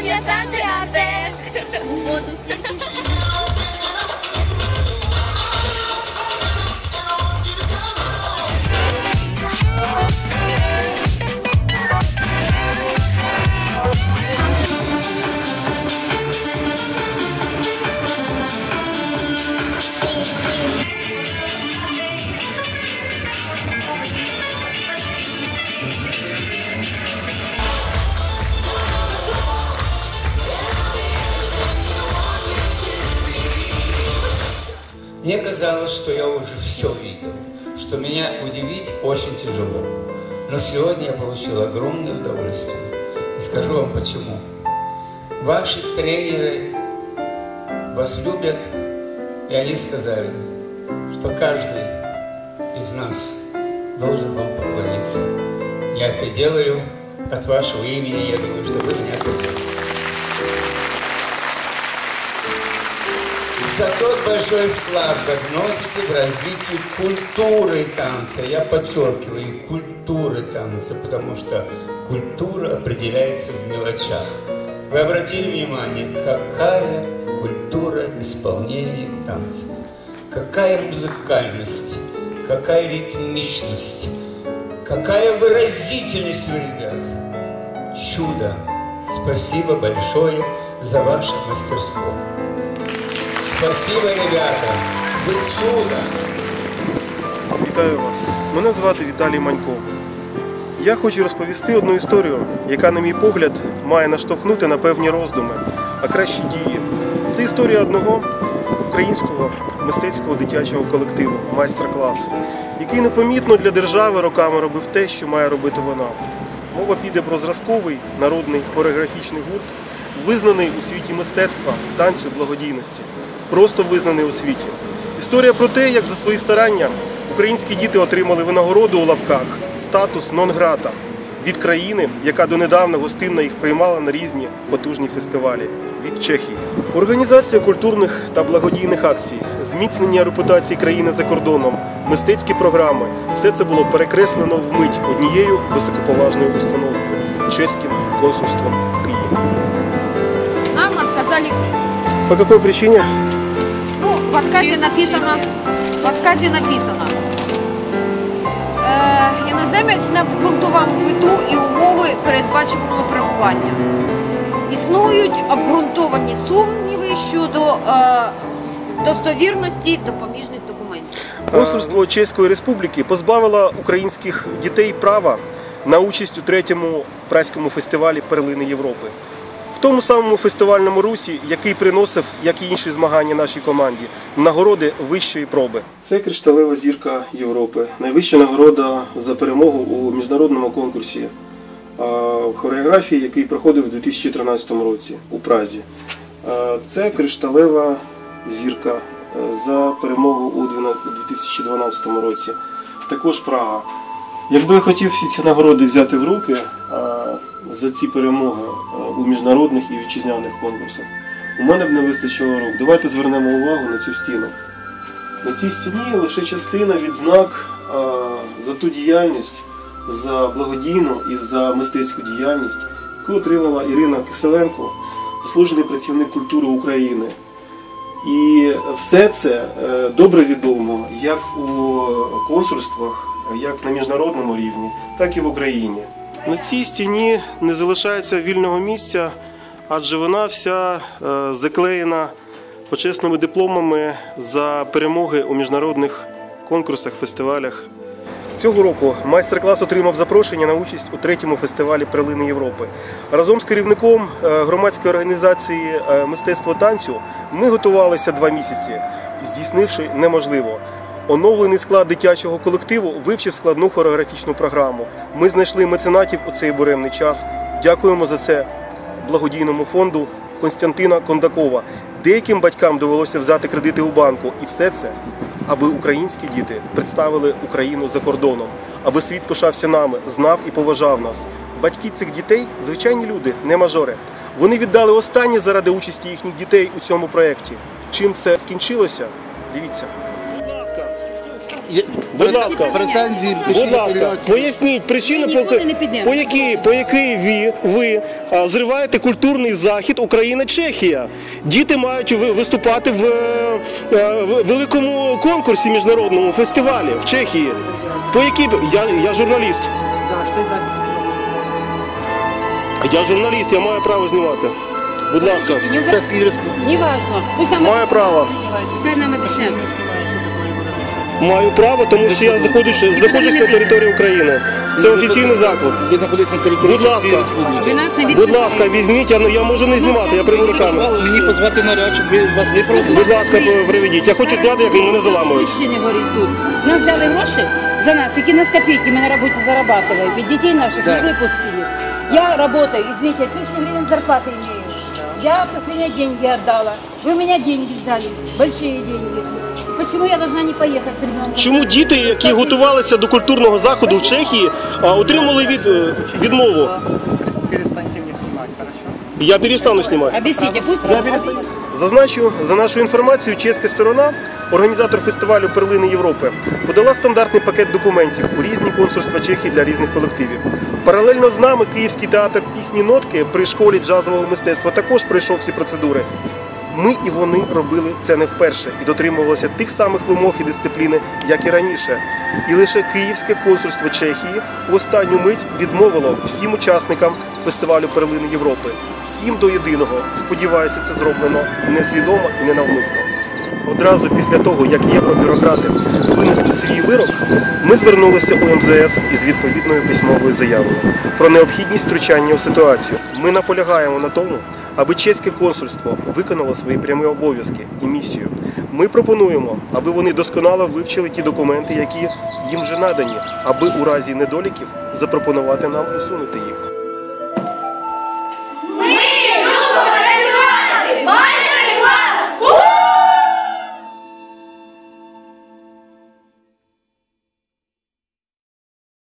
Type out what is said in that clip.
pamiętać arte. Мне казалось, что я уже все видел, что меня удивить очень тяжело. Но сегодня я получил огромное удовольствие. И скажу вам почему. Ваши тренеры вас любят, и они сказали, что каждый из нас должен вам поклониться. Я это делаю от вашего имени, я думаю, что вы меня понимаете. За тот большой вклад, как вносите в развитие культуры танца. Я подчеркиваю, культуры танца, потому что культура определяется в мелочах. Вы обратили внимание, какая культура исполнения танца, какая музыкальность, какая ритмичность, какая выразительность у ребят. Чудо! Спасибо большое за ваше мастерство. Спасибо, ребята. Вы чудо. Вітаю вас. Мене звати Віталій Манько. Я хочу розповісти одну історію, яка, на мій погляд, має наштовхнути на певні роздуми, а краще дії. Це історія одного українського мистецького дитячого колективу, майстер-клас, який непомітно для держави роками робив те, що має робити вона. Мова піде про зразковий народний хореографічний гурт, визнаний у світі мистецтва, танцю, благодійності, просто визнаний у світі. Історія про те, як за свої старання українські діти отримали винагороду у лапках, статус нон-грата від країни, яка донедавна гостинно їх приймала на різні потужні фестивалі від Чехії. Організація культурних та благодійних акцій, зміцнення репутації країни за кордоном, мистецькі програми все це було перекреслено вмить однією високоповажною установою чеським консульством в Києві. Нам отказали. По якій причині? В отказе написано, в отказе написано. Іноземець не обґрунтував мету і умови передбаченого перебування. Існують обґрунтовані сумніви щодо е, достовірності допоміжних документів. Консульство Чеської Республіки позбавило українських дітей права на участь у третьому праському фестивалі Перлини Європи. Тому самому фестивальному русі, який приносив, як і інші змагання нашій команді, нагороди вищої проби. Це кришталева зірка Європи, найвища нагорода за перемогу у міжнародному конкурсі хореографії, який проходив у 2013 році у Празі. Це кришталева зірка е, за перемогу у 2012 році. Також Прага. Якби я хотів всі ці нагороди взяти в руки за ці перемоги у міжнародних і вітчизняних конкурсах, у мене б не вистачило рук. Давайте звернемо увагу на цю стіну. На цій стіні лише частина відзнак за ту діяльність, за благодійну і за мистецьку діяльність, яку отримала Ірина Киселенко, заслужений працівник культури України. І все це е, добре відомо як у консульствах, як на міжнародному рівні, так і в Україні. На цій стіні не залишається вільного місця, адже вона вся е, заклеєна почесними дипломами за перемоги у міжнародних конкурсах, фестивалях. Цього року майстер-клас отримав запрошення на участь у третьому фестивалі Прилини Європи. Разом з керівником е, громадської організації е, мистецтво танцю ми готувалися два місяці, здійснивши неможливо. Оновлений склад дитячого колективу вивчив складну хореографічну програму. Ми знайшли меценатів у цей буремний час. Дякуємо за це благодійному фонду Константина Кондакова. Деяким батькам довелося взяти кредити у банку, і все це, аби українські діти представили Україну за кордоном, аби світ пишався нами, знав і поважав нас. Батьки цих дітей звичайні люди, не мажори. Вони віддали останнє заради участі їхніх дітей у цьому проєкті. Чим це скінчилося? Дивіться. Будь ласка, є- Будь ласка. претензії Будь ласка, поясніть причину, Ми по, не підемо. по якій, по якій ви, ви а, зриваєте культурний захід Україна-Чехія. Діти мають ви- виступати в, е, е, в великому конкурсі міжнародному фестивалі в Чехії. По якій б- я, я журналіст. Я журналіст, я маю право знімати. Будь ласка, Не. Неважно. Пусть нам маю право. Пускай нам объяснят. Маю право, тому що я знаходжусь, знаходжусь на території України. Це офіційний заклад. Ви знаходитесь на території Будь ласка. Чеської Республіки. Вы нас не Будь відпускаєте. ласка, візьміть, я, не- я можу не знімати, я прийму руками. Дозволили Мені позвати наряд, щоб ви вас не проводили. Будь ласка, приведіть. Я хочу зняти, як мене заламують. Мужчини говорить тут. Нас взяли гроші за нас, які нас копійки ми на роботі зарабатываем. Ведь детей наших Да. не выпустили. Я работаю, извините, тысячу гривен зарплаты имею. Я последние деньги отдала. Вы у меня деньги взяли, большие деньги. Почему я должна не поехать с ребенком? Чому діти, які готувалися до культурного заходу в Чехії, а, отримали від, е, відмову? Перестаньте мне снимать, хорошо? Я перестану знімати. Объясните, пусть... Зазначу, за нашу інформацію, чеська сторона, організатор фестивалю Перлини Європи, подала стандартний пакет документів у різні консульства Чехії для різних колективів. Паралельно з нами Київський театр пісні нотки при школі джазового мистецтва також пройшов всі процедури. Ми і вони робили це не вперше і дотримувалися тих самих вимог і дисципліни, як і раніше. І лише Київське консульство Чехії в останню мить відмовило всім учасникам фестивалю Перлини Європи. Всім до єдиного. Сподіваюся, це зроблено несвідомо і ненавмисно. Одразу після того, як євробюрократи винесли свій вирок, ми звернулися у МЗС із відповідною письмовою заявою про необхідність втручання у ситуацію. Ми наполягаємо на тому, аби чеське консульство виконало свої прямі обов'язки і місію. Ми пропонуємо, аби вони досконало вивчили ті документи, які їм вже надані, аби у разі недоліків запропонувати нам усунути їх.